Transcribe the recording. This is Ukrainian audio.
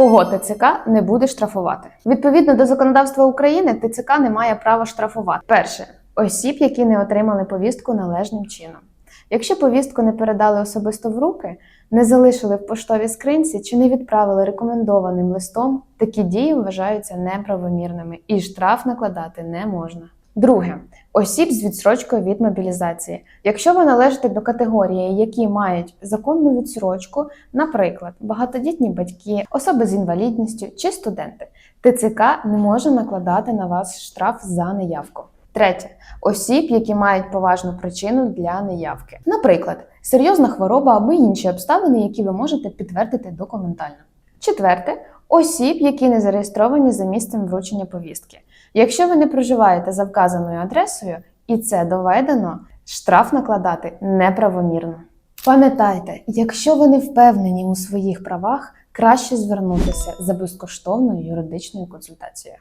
Кого ТЦК не буде штрафувати? Відповідно до законодавства України, ТЦК не має права штрафувати. Перше осіб, які не отримали повістку належним чином. Якщо повістку не передали особисто в руки, не залишили в поштовій скринці чи не відправили рекомендованим листом, такі дії вважаються неправомірними і штраф накладати не можна. Друге осіб з відсрочкою від мобілізації. Якщо ви належите до категорії, які мають законну відсрочку, наприклад, багатодітні батьки, особи з інвалідністю чи студенти, ТЦК не може накладати на вас штраф за неявку. Третє осіб, які мають поважну причину для неявки, наприклад, серйозна хвороба або інші обставини, які ви можете підтвердити документально. Четверте осіб, які не зареєстровані за місцем вручення повістки. Якщо ви не проживаєте за вказаною адресою і це доведено, штраф накладати неправомірно. Пам'ятайте, якщо ви не впевнені у своїх правах, краще звернутися за безкоштовною юридичною консультацією.